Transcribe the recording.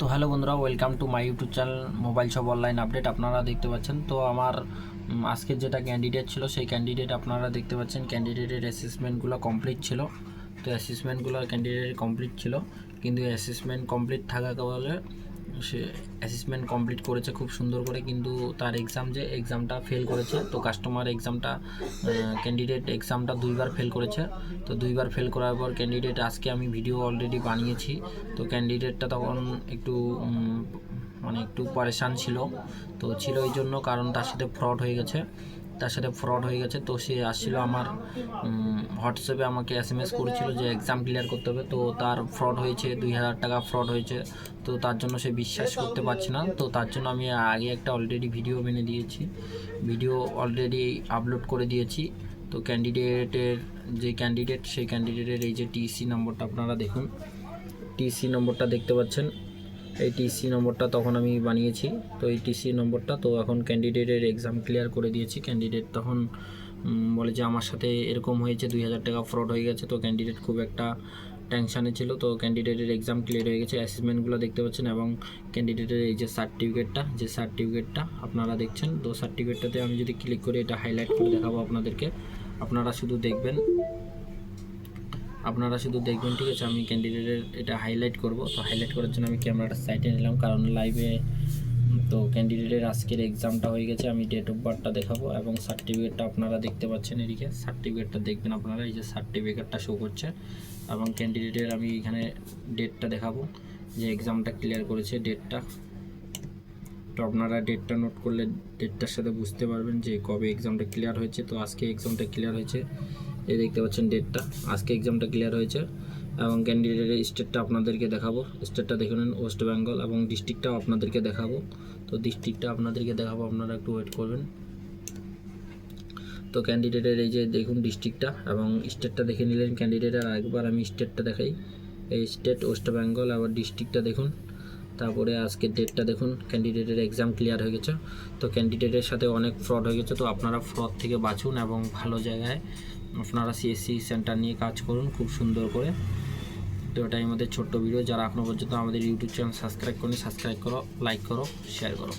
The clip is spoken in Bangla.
তো হ্যালো বন্ধুরা welcome to my YouTube channel mobile সব অনলাইন আপডেট আপনারা দেখতে পাচ্ছেন, তো আমার আজকের যেটা ক্যান্ডিডেট ছিল, সেই ক্যান্ডিডেট আপনারা দেখতে পাচ্ছেন। ক্যান্ডিডেটের অ্যাসেসমেন্টগুলো কমপ্লিট ছিল, তো অ্যাসেসমেন্টগুলো ক্যান্ডিডেট কমপ্লিট ছিল। কিন্তু অ্যাসেসমেন্ট কমপ্লিট থাকা বলে সে অ্যাসেসমেন্ট কমপ্লিট করেছে খুব সুন্দর করে, কিন্তু তার এক্সাম যে এক্সামটা ফেল করেছে, তো কাস্টমার এক্সামটা ক্যান্ডিডেট এক্সামটা দুইবার ফেল করেছে। তো দুইবার ফেল করার পর ক্যান্ডিডেট আজকে আমি ভিডিও অলরেডি বানিয়েছি। তো ক্যান্ডিডেটটা তখন একটু মানে একটু পরেশান ছিল। তো ছিল এই জন্য কারণ তার সাথে ফ্রড হয়ে গেছে। তার সাথে ফ্রড হয়ে গেছে। তো সে আসছিল আমার হোয়াটসঅ্যাপে আমাকে এস এম এস করেছিল যে এক্সাম ক্লিয়ার করতে হবে। তো তার ফ্রড হয়েছে, দুই হাজার টাকা ফ্রড হয়েছে। তো তার জন্য সে বিশ্বাস করতে পারছে না। তো তার জন্য আমি আগে একটা অলরেডি ভিডিও বেনে দিয়েছি। ভিডিও অলরেডি আপলোড করে দিয়েছি। তো ক্যান্ডিডেটের যে ক্যান্ডিডেট সেই ক্যান্ডিডেটের এই যে টিসি নম্বরটা আপনারা দেখুন। টিসি নম্বরটা দেখতে পাচ্ছেন। এই টিসি নম্বরটা তখন আমি বানিয়েছি। তো এই টিসি নম্বরটা তো এখন ক্যান্ডিডেটের এক্সাম ক্লিয়ার করে দিয়েছি। ক্যান্ডিডেট তখন বলে যে আমার সাথে এরকম হয়েছে, দুই হাজার টাকা ফ্রড হয়ে গেছে। তো ক্যান্ডিডেট খুব একটা টেনশানে ছিল। তো ক্যান্ডিডেটের এক্সাম ক্লিয়ার হয়ে গেছে। অ্যাসেসমেন্টগুলো দেখতে পাচ্ছেন এবং ক্যান্ডিডেটের এই যে সার্টিফিকেটটা যে সার্টিফিকেটটা আপনারা দেখছেন, তো সার্টিফিকেটটাতে আমি যদি ক্লিক করে, এটা হাইলাইট করে দেখাবো আপনাদেরকে। আপনারা শুধু দেখবেন। আপনারা শুধু দেখবেন, ঠিক আছে? আমি ক্যান্ডিডেটের এটা হাইলাইট করব। তো হাইলাইট করার জন্য আমি ক্যামেরাটা সাইডে নিলাম, কারণ লাইভে তো ক্যান্ডিডেটের আজকের এক্সামটা হয়ে গেছে, আমি ডেট অফ বার্থটা দেখাবো এবং সার্টিফিকেটটা আপনারা দেখতে পাচ্ছেন এদিকে। সার্টিফিকেটটা দেখবেন আপনারা, এই যে সার্টিফিকেটটা শো করছে এবং ক্যান্ডিডেটের আমি এখানে ডেটটা দেখাবো। যে এক্সামটা ক্লিয়ার করেছে ডেটটা তো আপনারা ডেটটা নোট করলে ডেটটার সাথে বুঝতে পারবেন যে কবে এক্সামটা ক্লিয়ার হয়েছে। তো আজকে এক্সামটা ক্লিয়ার হয়েছে। এই দেখতে পাচ্ছেন ডেটটা আজকে এক্সামটা ক্লিয়ার হয়েছে এবং ক্যান্ডিডেটের স্টেটটা আপনাদেরকে দেখাবো। স্টেটটা দেখে নিন ওয়েস্ট বেঙ্গল এবং ডিস্ট্রিক্টটাও আপনাদেরকে দেখাবো। তো ডিস্ট্রিক্টটা আপনাদেরকে দেখাবো, আপনারা একটু ওয়েট করবেন। তো ক্যান্ডিডেটের এই যে দেখুন ডিস্ট্রিক্টটা এবং স্টেটটা দেখে নিলেন ক্যান্ডিডেটের আরেকবার আমি স্টেটটা দেখাই। এই স্টেট ওয়েস্ট বেঙ্গল আবার ডিস্ট্রিক্টটা দেখুন। তারপরে আজকের ডেটটা দেখুন ক্যান্ডিডেটের এক্সাম ক্লিয়ার হয়ে গেছে। তো ক্যান্ডিডেটের সাথে অনেক ফ্রড হয়ে গেছে। তো আপনারা ফ্রড থেকে বাঁচুন এবং ভালো জায়গায় আপনারা সিএসসি সেন্টার নিয়ে কাজ করুন, খুব সুন্দর করে। তো এটাই আমাদের ছোট্ট ভিডিও যারা এখনও পর্যন্ত আমাদের ইউটিউব চ্যানেল সাবস্ক্রাইব করেনি সাবস্ক্রাইব করো লাইক করো শেয়ার করো।